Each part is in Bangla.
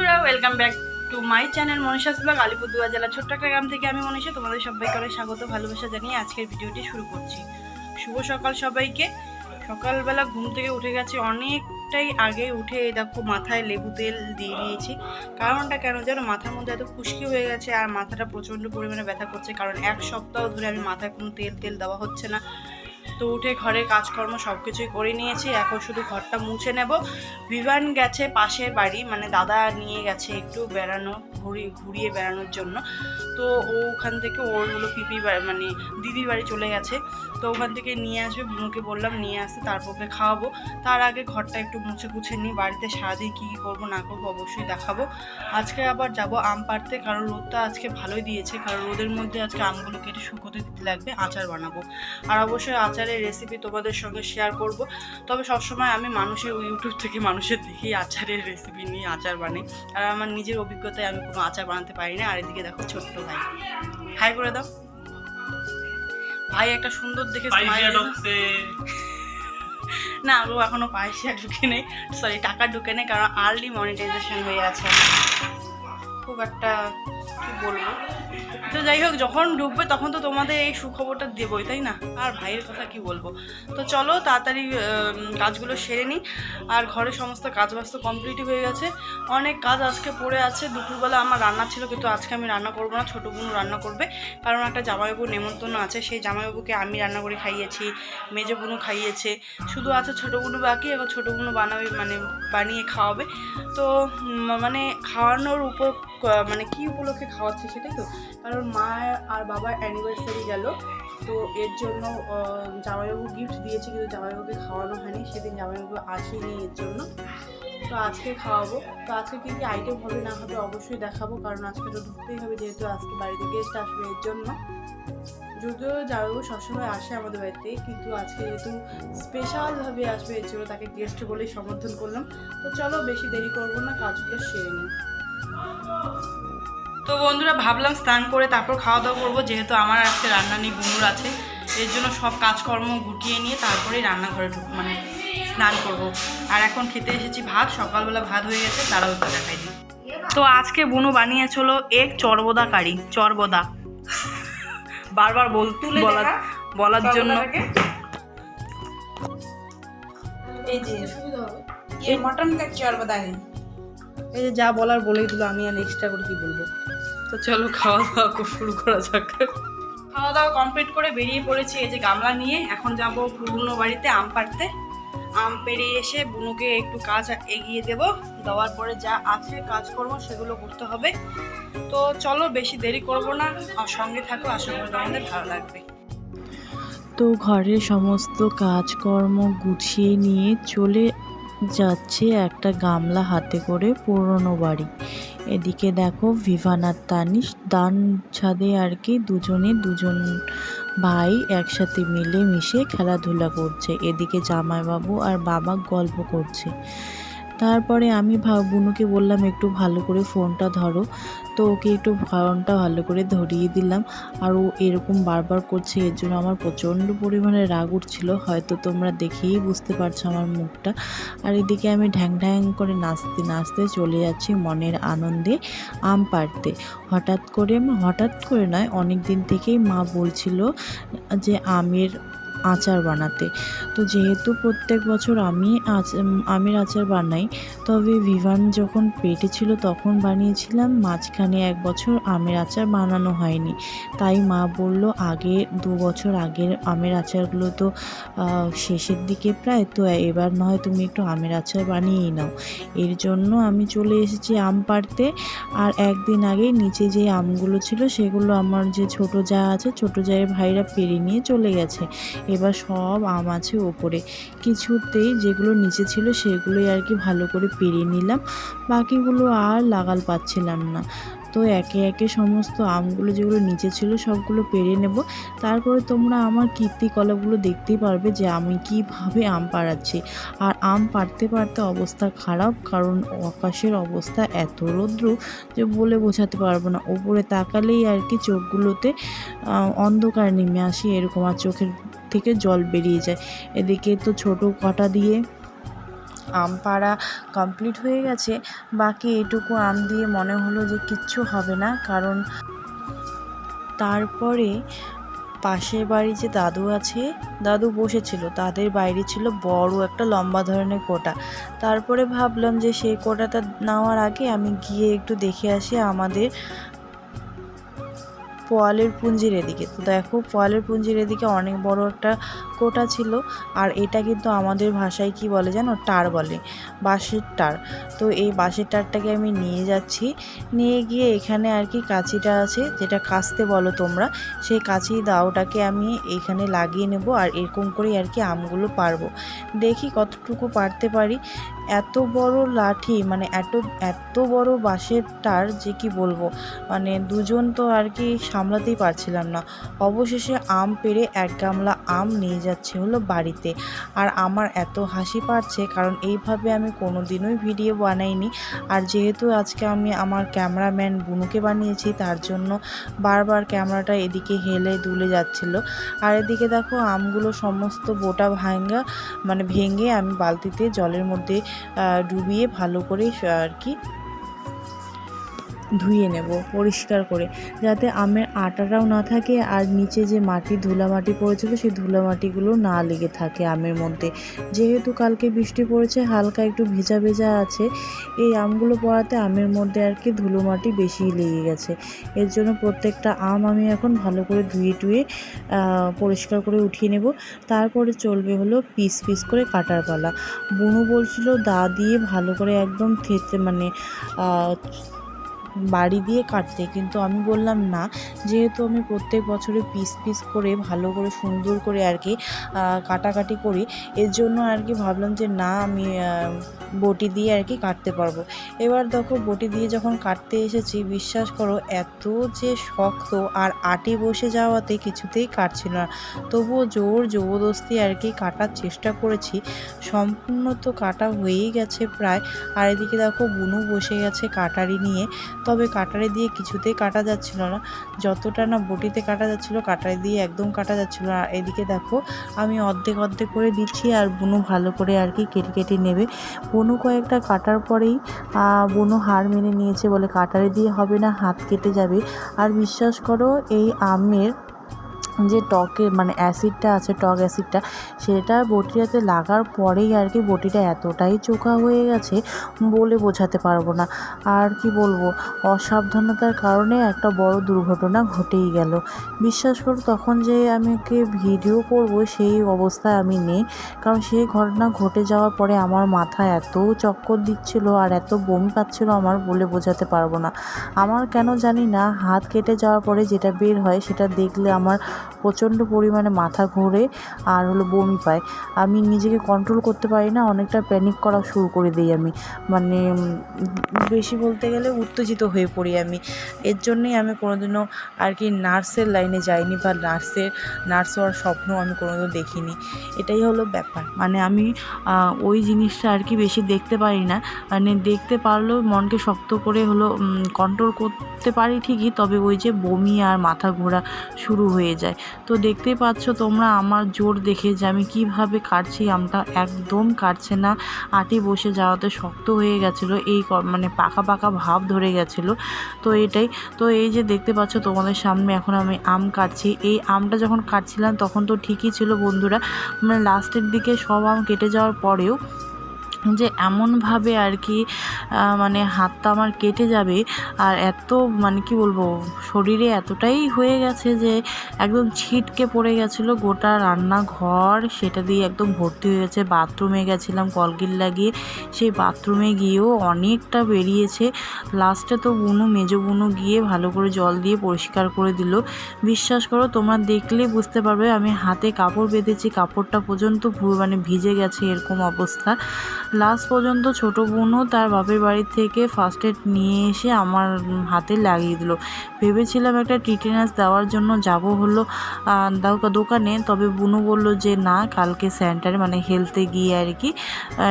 বন্ধুরা welcome back to my channel Manisha's vlog Alipurduar জেলা ছোট্ট একটা গ্রাম থেকে আমি মনীষা। তোমাদের সবাইকে অনেক স্বাগত, ভালোবাসা জানিয়ে আজকের ভিডিওটি শুরু করছি। শুভ সকাল সবাইকে। সকালবেলা ঘুম থেকে উঠে গেছে, অনেকটাই আগে উঠে দেখো মাথায় লেবু তেল দিয়ে দিয়েছি। কারণটা কেন জানো? মাথার মধ্যে এত খুশকি হয়ে গেছে আর মাথাটা প্রচণ্ড পরিমাণে ব্যথা করছে। কারণ এক সপ্তাহ ধরে আমি মাথায় কোনো তেল তেল দেওয়া হচ্ছে না। তো উঠে ঘরের কাজকর্ম সব কিছুই করে নিয়েছি, এখন শুধু ঘরটা মুছে নেব। বিভান গেছে পাশের বাড়ি মানে দাদা নিয়ে গেছে একটু বেড়ানো, ঘুরি, ঘুরিয়ে বেড়ানোর জন্য। তো ও ওখান থেকে, ওর হলো পিপি মানে দিদির বাড়ি চলে গেছে। তো ওখান থেকে নিয়ে আসবে, বুনুকে বললাম নিয়ে আসতে, তারপর ওকে খাওয়াবো। তার আগে ঘরটা একটু মুছে গুছে নিই, বাড়িতে সারাদিন কী কী করব, না করব অবশ্যই দেখাবো। আজকে আবার যাব আম পাড়তে, কারণ রোদটা আজকে ভালোই দিয়েছে, কারণ রোদের মধ্যে আজকে আমগুলো কেটে শুকোতে দিতে লাগবে, আচার বানাবো। আর অবশ্যই আচারের রেসিপি তোমাদের সঙ্গে শেয়ার করব। তবে সবসময় আমি মানুষের ইউটিউব থেকে মানুষের দেখেই আচারের রেসিপি নিয়ে আচার বানাই। আর আমার নিজের অভিজ্ঞতায় আমি কোনো আচার বানাতে পারি না। আর এদিকে দেখো ছোট্ট ভাই। হাই করে দাও। ভাই একটা সুন্দর দেখে না ও এখনও পয়সা ঢুকে নেই। সরি টাকা ঢুকে নেই কারণ আর্লি মনিটাইজেশন হয়ে আছে খুব একটা কি বলব? তো যাই হোক, যখন ডুববে তখন তো তোমাদের এই সুখবরটা দেবই, তাই না? আর ভাইয়ের কথা কি বলব? তো চলো তাড়াতাড়ি কাজগুলো সেরে নিই। আর ঘরে সমস্ত কাজ বাজ তো কমপ্লিটই হয়ে গেছে। অনেক কাজ আজকে পড়ে আছে। দুপুরবেলা আমার রান্না ছিল, কিন্তু আজকে আমি রান্না করব না। ছোটো বোনও রান্না করবে। কারণ একটা জামাইবাবুর নেমন্তন্ন আছে। সেই জামাইবাবুকে আমি রান্না করে খাইয়েছি, মেজো বোনও খাইয়েছে। শুধু আছে ছোটো বোনও বাকি এখন ছোটো বোনও বানাবে মানে বানিয়ে খাওয়াবে। তো মানে খাওয়ানোর উপর মানে কি উপলক্ষে খাওয়াচ্ছে সেটাই তো? কারণ মা আর বাবার অ্যানিভার্সারি গেল। তো এর জন্য জামাইবাবু গিফট দিয়েছে, কিন্তু জামাইবাবুকে খাওয়ানো হয়নি। সেদিন জামাইবাবু আসেনি এর জন্য। তো আজকে খাওয়াবো। তো আজকে কী কী আইটেম হবে না হবে অবশ্যই দেখাবো, কারণ আজকে তো ঢুকতেই হবে, যেহেতু আজকে বাড়িতে গেস্ট আসবে এর জন্য। যদিও জামাইবাবু সবসময় আসে আমাদের বাড়িতে, কিন্তু আজকে যেহেতু স্পেশালভাবে আসবে এর জন্য তাকে গেস্ট বলেই সমর্থন করলাম। তো চলো বেশি দেরি করব না, কাজগুলো সেরে নিই। তো বন্ধুরা ভাবলাম স্নান করে তারপর খাওয়া দাওয়া করব যেহেতু আমার আজকে রান্না নেই বুনুর আছে। এর জন্য সব কাজকর্ম গুটিয়ে নিয়ে তারপরেই রান্নাঘরে মানে স্নান করব। আর এখন খেতে এসেছি ভাত সকালবেলা ভাত হয়ে গেছে তারাও তো দেখাই দিই। তো আজকে বুনু বানিয়েছিল এক চর্বদা। কারি চর্বদা বারবার বলতু বলার বলার জন্য। এই যে মটন কা চর্বদা এই যে যা বলার বলেই দিল আমি আর এক্সট্রা করে কি বলব? তো চলো খাওয়া দাওয়া কো- শুরু করা যাক। খাওয়া দাওয়া কমপ্লিট করে বেরিয়ে পড়েছি এই যে গামলা নিয়ে। এখন যাব পুরনো বাড়িতে আম পাড়তে। আম পেড়িয়ে এসে বুনুকে একটু কাজ এগিয়ে দেব। দেওয়ার পরে যা আছে কাজকর্ম সেগুলো করতে হবে। তো চলো বেশি দেরি করব না। আর সঙ্গে থাকো, আশা করি তোমাদের ভালো লাগবে। তো ঘরের সমস্ত কাজকর্ম গুছিয়ে নিয়ে চলে যাচ্ছে একটা গামলা হাতে করে পুরনো বাড়ি। এদিকে দেখো ভিভান আর তানিশ, দান, ছাদে আর কি দুজনে, দুজন ভাই একসাথে মিলে মিশে খেলাধুলা করছে। এদিকে জামাইবাবু আর বাবা গল্প করছে। তারপরে আমি বুনুকে বললাম, একটু ভালো করে ফোনটা ধরো। তো ওকে একটু ফোনটা ভালো করে ধরিয়ে দিলাম। আর ও এরকম বারবার করছে, এর জন্য আমার প্রচণ্ড পরিমাণে রাগ উঠছিল। হয়তো তোমরা দেখেই বুঝতে পারছ আমার মুখটা। আর এদিকে আমি ঢ্যাং ঢ্যাং করে নাচতে নাচতে চলে যাচ্ছি মনের আনন্দে, আম পাড়তে। হঠাৎ করে হঠাৎ করে নয়, অনেক দিন থেকেই মা বলছিল যে, আমের আচার বানাতে। তো যেহেতু প্রত্যেক বছর আমি আমের আচার বানাই, তবে ভিভান যখন পেটে ছিল তখন বানিয়েছিলাম, মাঝখানে এক বছর আমের আচার বানানো হয়নি। তাই মা বলল, আগে, দু বছর আগের আমের আচারগুলো তো শেষের দিকে প্রায়, তো এবার নয় তুমি একটু আমের আচার বানিয়েই নাও। এর জন্য আমি চলে এসেছি আম পাড়তে। আর একদিন আগেই নিচে যে আমগুলো ছিল, সেগুলো আমার যে ছোট যা আছে, ছোট জায়ের ভাইরা পেরে নিয়ে চলে গেছে। এবার সব আম আছে ওপরে। কিছুতেই যেগুলো নিচে ছিল সেগুলোই আর কি ভালো করে পেরে নিলাম। বাকিগুলো আর লাগাল পাচ্ছিলাম না। তো একে একে সমস্ত আমগুলো যেগুলো নিচে ছিল সবগুলো পেরে নেব। তারপরে তোমরা আমার কীর্তিকলাপগুলো দেখতেই পারবে যে আমি কীভাবে আম পাড়াচ্ছি। আর আম পাড়তে পারতে অবস্থা খারাপ, কারণ আকাশের অবস্থা এত রৌদ্র যে বলে বোঝাতে পারব না। ওপরে তাকালেই আর কি চোখগুলোতে অন্ধকার নেমে আসে, এরকম আর চোখের থেকে জল বেরিয়ে যায়। এদিকে তো ছোট কাটা দিয়ে আম পাড়া কমপ্লিট হয়ে গেছে। বাকি এটুকু আম দিয়ে মনে হলো যে কিচ্ছু হবে না, কারণ তারপরে পাশের বাড়ি যে দাদু আছে, দাদু বসেছিল, তাদের বাইরে ছিল বড় একটা লম্বা ধরনের কোটা। তারপরে ভাবলাম যে সেই কোটাটা নেওয়ার আগে আমি গিয়ে একটু দেখে আসি আমাদের পোয়ালের পুঞ্জির এদিকে। তো দেখো, পোয়ালের পুঞ্জির এদিকে অনেক বড় একটা কোটা ছিল আর এটা কিন্তু আমাদের ভাষায় কি বলে জানো? টার বলে, বাঁশের টার। তো এই বাঁশের টারটাকে আমি নিয়ে যাচ্ছি। নিয়ে গিয়ে এখানে আর কি কাঁচিটা আছে, যেটা কাস্তে বলো তোমরা, সেই কাঁচি দাওটাকে আমি এখানে লাগিয়ে নেব আর এরকম করেই আর কি আমগুলো পারব। দেখি কতটুকু পারতে পারি। এত বড় লাঠি মানে এত এত বড় বাঁশের টার যে কি বলব? মানে দুজন তো আর কি সামলাতেই পারছিলাম না। অবশেষে আম পেড়ে এক গামলা আম নিয়ে যাচ্ছে হলো বাড়িতে। আর আমার এত হাসি পাচ্ছে কারণ এইভাবে আমি কোনো দিনই ভিডিও বানাইনি। আর যেহেতু আজকে আমি আমার ক্যামেরাম্যান বুনুকে বানিয়েছি, তার জন্য বারবার ক্যামেরাটা এদিকে হেলে দুলে যাচ্ছিল। আর এদিকে দেখো আমগুলো সমস্ত বোটা ভাঙ্গা মানে ভেঙে আমি বালতিতে জলের মধ্যে ডুবিয়ে ভালো করে আর কি ধুয়ে নেব পরিষ্কার করে, যাতে আমের আটাটাও না থাকে আর নিচে যে মাটি, ধুলা মাটি পড়েছিল সেই ধুলা মাটিগুলো না লেগে থাকে আমের মধ্যে। যেহেতু কালকে বৃষ্টি পড়েছে, হালকা একটু ভেজা ভেজা আছে, এই আমগুলো পড়াতে আমের মধ্যে আর কি ধুলো মাটি বেশি লেগে গেছে। এর জন্য প্রত্যেকটা আম আমি এখন ভালো করে ধুয়ে টুয়ে পরিষ্কার করে উঠিয়ে নেব। তারপরে চলবে হলো পিস পিস করে কাটার পালা। বুনু বলছিল, দা দিয়ে ভালো করে একদম থেতে মানে বাড়ি দিয়ে কাটতে। কিন্তু আমি বললাম, না, যেহেতু আমি প্রত্যেক বছরে পিস পিস করে, ভালো করে, সুন্দর করে আর কি কাটাকাটি করি, এর জন্য আর কি ভাবলাম যে, না, আমি বটি দিয়ে আর কি কাটতে পারব। এবার দেখো, বটি দিয়ে যখন কাটতে এসেছি, বিশ্বাস করো, এত যে শক্ত আর আটি বসে যাওয়াতে কিছুতেই কাটছিল না। তবুও জোর জবরদস্তি আর কি কাটার চেষ্টা করেছি। সম্পূর্ণ তো কাটা হয়েই গেছে প্রায়। আর এদিকে দেখো, বুনু বসে গেছে কাটারি নিয়ে। তবে কাটারে দিয়ে কিছুতেই কাটা যাচ্ছিল না। যতটা না বটিতে কাটা যাচ্ছিল, কাটারে দিয়ে একদম কাটা যাচ্ছিল। আর এদিকে দেখো, আমি অর্ধেক অর্ধেক করে দিচ্ছি আর বুনো ভালো করে আর কি কেটে কেটে নেবে। বুনু কয়েকটা কাটার পরেই বুনো হার মেনে নিয়েছে বলে কাটারে দিয়ে হবে না, হাত কেটে যাবে। আর বিশ্বাস করো, এই আমের যে টকে মানে অ্যাসিডটা আছে, টক অ্যাসিডটা, সেটা বটিটাতে লাগার পরেই আর কি বটিটা এতটাই চোখা হয়ে গেছে বলে বোঝাতে পারব না। আর কি বলব, অসাবধানতার কারণে একটা বড় দুর্ঘটনা ঘটেই গেল। বিশ্বাস করো, তখন যে আমি ওকে ভিডিও করব সেই অবস্থায় আমি নেই। কারণ সেই ঘটনা ঘটে যাওয়ার পরে আমার মাথা এত চক্কর দিচ্ছিল আর এত বমি পাচ্ছিল আমার বলে বোঝাতে পারব না। আমার কেন জানি না, হাত কেটে যাওয়ার পরে যেটা বের হয় সেটা দেখলে আমার প্রচণ্ড পরিমাণে মাথা ঘোরে আর হলো বমি পায়। আমি নিজেকে কন্ট্রোল করতে পারি না, অনেকটা প্যানিক করা শুরু করে দিই আমি। মানে বেশি বলতে গেলে উত্তেজিত হয়ে পড়ি আমি। এর জন্যেই আমি কোনোদিনও আর কি নার্সের লাইনে যাইনি বা নার্সের, নার্স হওয়ার স্বপ্ন আমি কোনোদিনও দেখিনি। এটাই হলো ব্যাপার। মানে আমি ওই জিনিসটা আর কি বেশি দেখতে পারি না। মানে দেখতে পারলেও মনকে শক্ত করে হলো কন্ট্রোল করতে পারি ঠিকই, তবে ওই যে বমি আর মাথা ঘোরা শুরু হয়ে যায়। তো দেখতেই পাচ্ছ তোমরা আমার জোর দেখে যে আমি কীভাবে কাটছি, আমটা একদম কাটছে না। আটি বসে যাওয়াতে শক্ত হয়ে গেছিল, এই মানে পাকা পাকা ভাব ধরে গেছিল। তো এটাই। তো এই যে দেখতে পাচ্ছ তোমাদের সামনে এখন আমি আম কাটছি। এই আমটা যখন কাটছিলাম তখন তো ঠিকই ছিল বন্ধুরা। মানে লাস্টের দিকে সব আম কেটে যাওয়ার পরেও যে এমনভাবে আর কি মানে হাতটা আমার কেটে যাবে। আর এত মানে কি বলব, শরীরে এতটাই হয়ে গেছে যে একদম ছিটকে পড়ে গেছিল গোটা রান্নাঘর। সেটা দিয়ে একদম ভর্তি হয়ে গেছে। বাথরুমে গেছিলাম কলগেট লাগিয়ে সেই বাথরুমে গিয়েও অনেকটা বেরিয়েছে। লাস্টে তো বুনু, মেজো বুনু গিয়ে ভালো করে জল দিয়ে পরিষ্কার করে দিল। বিশ্বাস করো, তোমরা দেখলেই বুঝতে পারবে, আমি হাতে কাপড় বেঁধেছি। কাপড়টা পর্যন্ত মানে ভিজে গেছে, এরকম অবস্থা। লাস্ট পর্যন্ত ছোট বোনও তার বাপের বাড়ি থেকে ফার্স্ট এড নিয়ে এসে আমার হাতে লাগিয়ে দিল। ভেবেছিলাম একটা টিটেনাস দেওয়ার জন্য যাব হলো দোকানে। তবে বুনু বলল যে, না, কালকে সেন্টারে মানে হেলথে গিয়ে আর কি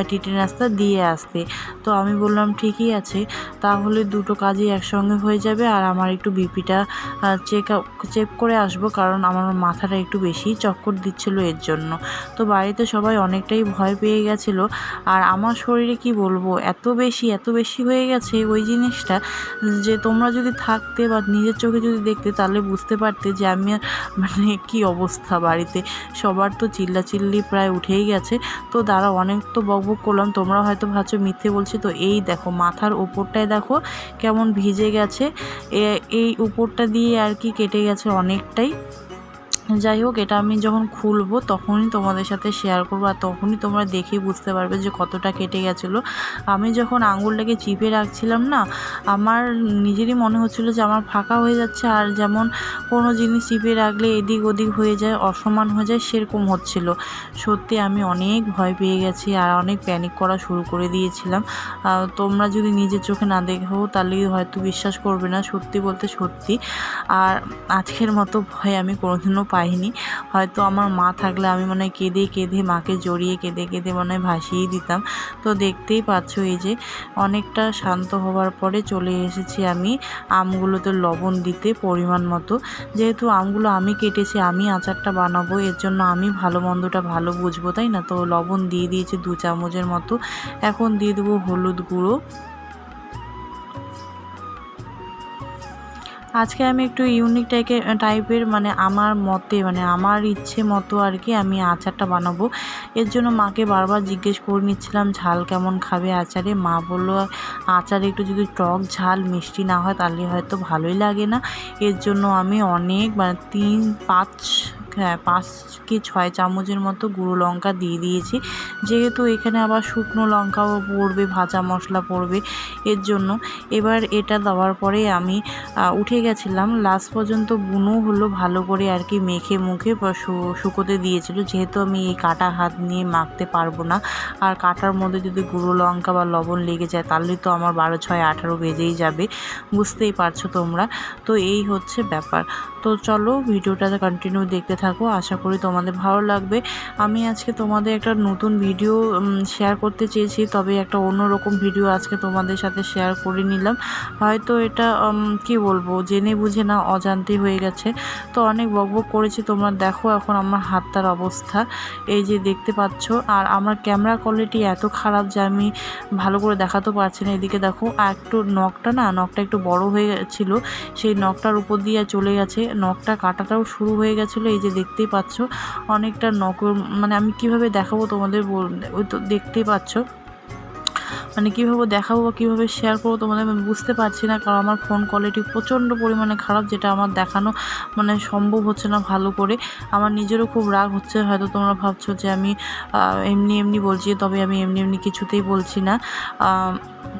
টিটেনাসটা দিয়ে আসতে। তো আমি বললাম, ঠিকই আছে, তাহলে দুটো কাজই একসঙ্গে হয়ে যাবে। আর আমার একটু বিপিটা চেক চেক করে আসব, কারণ আমার মাথাটা একটু বেশি চক্কর দিচ্ছিল এর জন্য। তো বাড়িতে সবাই অনেকটাই ভয় পেয়ে গেছিল। আর আমার শরীরে কি বলব, এত বেশি এত বেশি হয়ে গেছে ওই জিনিসটা যে তোমরা যদি থাকতে বা নিজের চোখে যদি দেখতে তাহলে বুঝতে পারতে যে আমি মানে কি অবস্থা বাড়িতে। সবার তো চিল্লাচিল্লি প্রায় উঠেই গেছে। তো দাঁড়া, অনেক তো বকবক করলাম তোমরা হয়তো ভাবছ মিথ্যে বলছি। তো এই দেখো, মাথার ওপরটায় দেখো কেমন ভিজে গেছে। এই উপরটা দিয়ে আর কি কেটে গেছে অনেকটাই। যাই হোক, এটা আমি যখন খুলবো তখনই তোমাদের সাথে শেয়ার করব আর তখনই তোমরা দেখে বুঝতে পারবে যে কতটা কেটে গেছিল। আমি যখন আঙুলটাকে চিপে রাখছিলাম না, আমার নিজেরই মনে হচ্ছিল যে আমার ফাঁকা হয়ে যাচ্ছে আর যেমন কোনো জিনিস চিপে রাখলে এদিক ওদিক হয়ে যায়, অসমান হয়ে যায়, সেরকম হচ্ছিল। সত্যি আমি অনেক ভয় পেয়ে গেছি আর অনেক প্যানিক করা শুরু করে দিয়েছিলাম। তোমরা যদি নিজের চোখে না দেখো তাহলে হয়তো বিশ্বাস করবে না, সত্যি বলতে সত্যি। আর আজকের মতো ভয় আমি কোনোদিনও পাইনি। হয়তো আমার মা থাকলে আমি মনে কেঁদে কেঁদে মাকে জড়িয়ে কেঁদে কেঁদে মনে ভাসিয়ে দিতাম। তো দেখতেই পাচ্ছ এই যে অনেকটা শান্ত হওয়ার পরে চলে এসেছি আমি আমগুলোতে লবণ দিতে পরিমাণ মতো। যেহেতু আমগুলো আমি কেটেছি, আমি আচারটা বানাবো, এর জন্য আমি ভালো মন্দটা ভালো বুঝব, তাই না? তো লবণ দিয়ে দিয়েছি দু চামচের মতো। এখন দিয়ে দেবো হলুদ গুঁড়ো। আজকে আমি একটু ইউনিক টাইপের টাইপের মানে আমার মতে মানে আমার ইচ্ছে মতো আর কি আমি আচারটা বানাবো। এর জন্য মাকে বারবার জিজ্ঞেস করে নিচ্ছিলাম, ঝাল কেমন খাবে আচারে? মা বলল, আচারে একটু যদি টক ঝাল, মিষ্টি না হয় তাহলে হয়তো ভালোই লাগে না। এর জন্য আমি অনেক মানে তিন, পাঁচ হ্যাঁ পাঁচ কি ছয় চামচের মতো গুঁড়ো লঙ্কা দিয়ে দিয়েছি। যেহেতু এখানে আবার শুকনো লঙ্কাও পড়বে, ভাজা মশলা পড়বে এর জন্য। এবার এটা দেওয়ার পরে আমি উঠে গেছিলাম। লাস্ট পর্যন্ত বুনো হলো, ভালো করে আর কি মেখে মুখে শুকোতে দিয়েছিল। যেহেতু আমি এই কাটা হাত নিয়ে মাখতে পারব না, আর কাটার মধ্যে যদি গুঁড়ো লঙ্কা বা লবণ লেগে যায়, তাহলে তো আমার বারো, ছয়, আঠারো বেজেই যাবে। বুঝতেই পারছ তোমরা। তো এই হচ্ছে ব্যাপার। তো চলো, ভিডিওটা কন্টিনিউ দেখতে থাকো, আশা করি তোমাদের ভালো লাগবে। আমি আজকে তোমাদের একটা নতুন ভিডিও শেয়ার করতে চেয়েছি, তবে একটা অন্যরকম ভিডিও আজকে তোমাদের সাথে শেয়ার করে নিলাম। হয়তো এটা কি বলব, জেনে বুঝে না, অজান্তে হয়ে গেছে। তো অনেক বকবক করেছি, তোমরা দেখো এখন আমার হাতটার অবস্থা। এই যে দেখতে পাচ্ছ, আর আমার ক্যামেরা কোয়ালিটি এত খারাপ যে আমি ভালো করে দেখাতে পারছি না। এদিকে দেখো, একটু নখটা না, নখটা একটু বড় হয়ে ছিল। সেই নখটার উপর দিয়ে চলে গেছে। নখটা কাটাটাও শুরু হয়ে গেছিল, এই যে দেখতেই পাচ্ছ অনেকটা নকল মানে আমি কীভাবে দেখাবো তোমাদের বল- ওই তো দেখতেই পাচ্ছ। মানে কীভাবে দেখাবো বা কীভাবে শেয়ার করব তোমাদের আমি বুঝতে পারছি না কারণ আমার ফোন কোয়ালিটি প্রচণ্ড পরিমাণে খারাপ যেটা আমার দেখানো মানে সম্ভব হচ্ছে না ভালো করে। আমার নিজেরও খুব রাগ হচ্ছে হয়তো তোমরা ভাবছ যে আমি এমনি এমনি বলছি তবে আমি এমনি এমনি কিছুতেই বলছি না।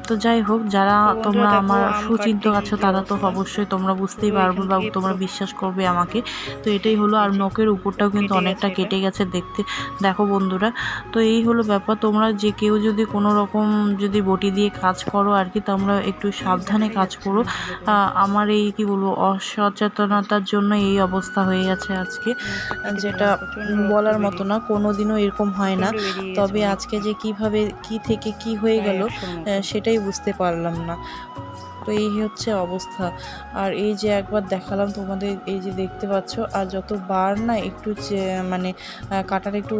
তো যাই হোক যারা তোমরা আমার আম সুচিন্ত কাটতে আছো তারা তো অবশ্যই তোমরা বুঝতেই পারবে বা তোমরা বিশ্বাস করবে আমাকে। তো এটাই হলো আর নখের উপরটাও কিন্তু অনেকটা কেটে গেছে দেখতে। দেখো বন্ধুরা তো এই হলো ব্যাপার। তোমরা যে কেউ যদি কোনো রকম যদি বটি দিয়ে কাজ করো আর কি, তোমরা একটু সাবধানে কাজ করো। আমার এই, কি বলব, অসচেতনতার জন্য এই অবস্থা হয়ে গেছে আজকে, যেটা বলার মতো না কোনো দিনও এরকম হয় না। তবে আজকে যে কীভাবে, কি থেকে কি হয়ে গেল সেটাই বুঝতে পারলাম না। তো এই হচ্ছে অবস্থা। আর এই যে একবার দেখালাম তোমাদের, এই যে দেখতে পাচ্ছ, আর যতবার না একটু মানে কাটার একটু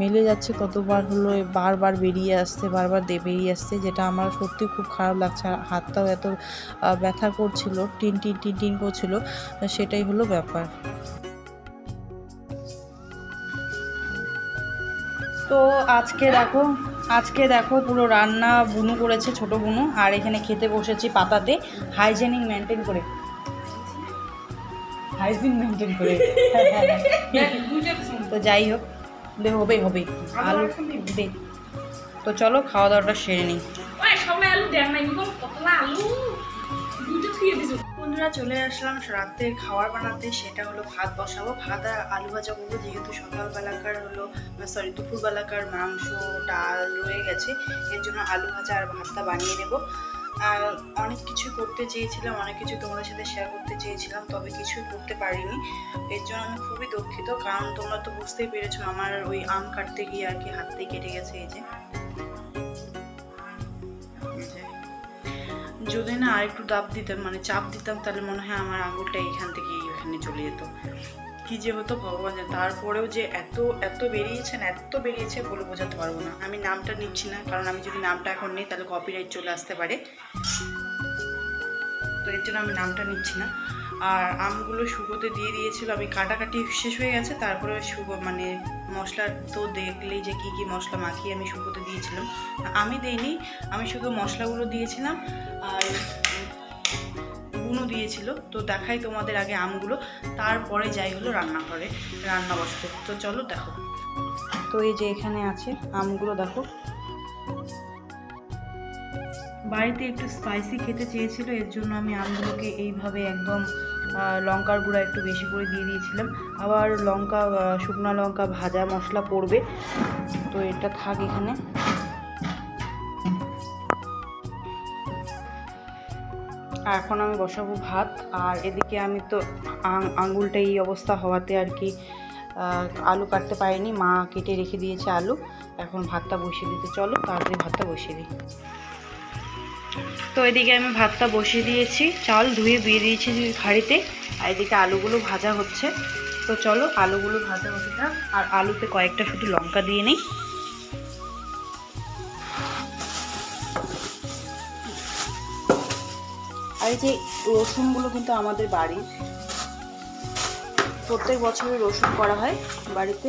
মেলে যাচ্ছে, ততবার হলো বারবার বেরিয়ে আসছে, বারবার দে, বেরিয়ে আসছে, যেটা আমার সত্যি খুব খারাপ লাগছে। আর হাতটাও এত ব্যথা করছিল, টিন টিন টিন টিন করছিল সেটাই হলো ব্যাপার। তো আজকে দেখো আজকে দেখো পুরো রান্না বুনু করেছে ছোট বুনু আর এখানে খেতে বসেছি পাতাতে হাইজেনিক মেনটেন করে। হাইজিন মেনটেন করে। তো যাই হোক হবে হবে আলু দে। তো চলো খাওয়া দাওয়াটা সেরে নিই। বন্ধুরা চলে আসলাম রাতে খাবার বানাতে, সেটা হলো ভাত বসাবো। ভাত আর আলু ভাজা করব, যেহেতু সকালবেলাকার হলো সরি দুপুরবেলাকার মাংস, ডাল রয়ে গেছে, এর জন্য আলু ভাজা আর ভাতটা বানিয়ে নেব। আর অনেক কিছু করতে চেয়েছিলাম, অনেক কিছু তোমাদের সাথে শেয়ার করতে চেয়েছিলাম, তবে কিছুই করতে পারিনি। এর জন্য আমি খুবই দুঃখিত, কারণ তোমরা তো বুঝতেই পেরেছ, আমার ওই আম কাটতে গিয়ে আর কি হাতটাই কেটে গেছে এই যে। যদি না আর একটু দাব দিতাম মানে চাপ দিতাম, তাহলে মনে হয় আমার আঙুলটা এইখান থেকে এখানে চলে যেত। কি যে হতো ভগবান জানে। তারপরেও যে এত এত বেরিয়েছেন, এত বেরিয়েছে বলে বোঝাতে পারব না। আমি নামটা নিচ্ছি না, কারণ আমি যদি নামটা এখন নিই, তাহলে কপিরাইট চলে আসতে পারে। তো এর জন্য আমি নামটা নিচ্ছি না। আর আমগুলো শুকোতে দিয়ে দিয়েছিল। আমি কাটাকাটি শেষ হয়ে গেছে, তারপরে শুকো মানে মশলা তো দেখলেই যে কি কি মশলা মাখিয়ে আমি শুকোতে দিয়েছিলাম। আমি দেইনি, আমি শুধু মশলাগুলো দিয়েছিলাম আর গুঁড়ো দিয়েছিল। তো দেখাই তোমাদের আগে আমগুলো, তারপরে যাই হলো রান্নাঘরে, রান্না বসতে। তো চলো দেখো। তো এই যে এখানে আছে আমগুলো, দেখো। বাড়িতে একটু স্পাইসি খেতে চেয়েছিল, এর জন্য আমি আমগুলোকে এইভাবে একদম লঙ্কার গুঁড়া একটু বেশি করে দিয়ে দিয়েছিলাম। আবার লঙ্কা শুকনো লঙ্কা ভাজা মশলা পড়বে। তো এটা থাক এখানে। এখন আমি বসাবো ভাত। আর এদিকে আমি তো আঙুলটা এই অবস্থা হওয়াতে আর কি আলু কাটতে পারিনি। মা কেটে রেখে দিয়েছে আলু। এখন ভাতটা বসিয়ে দিতে। চলো তাড়াতাড়ি ভাতটা বসিয়ে দিই। তো এদিকে আমি ভাতটা বসিয়ে দিয়েছি। চাল ধুয়ে দিয়ে দিয়েছি হাঁড়িতে আর এদিকে আলুগুলো ভাজা হচ্ছে। তো চলো আলুগুলো ভাজা হতে থাক। আর আলুতে কয়েকটা শুধু লঙ্কা দিয়ে নিই। আর এই যে রসুনগুলো কিন্তু আমাদের বাড়ির। প্রত্যেক বছরই রসুন করা হয় বাড়িতে।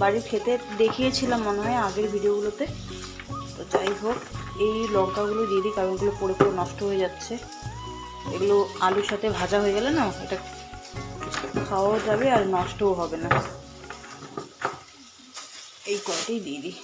বাড়ির খেতে দেখিয়েছিলাম মনে হয় আগের ভিডিওগুলোতে। তো যাই হোক। এই লঙ্কাগুলো দিয়ে দিই, কারণ ওগুলো পড়ে পড়ে নষ্ট হয়ে যাচ্ছে। এগুলো আলুর সাথে ভাজা হয়ে গেলে না, এটা খাওয়াও যাবে আর নষ্টও হবে না। এই কয়টাই দিয়ে দিই।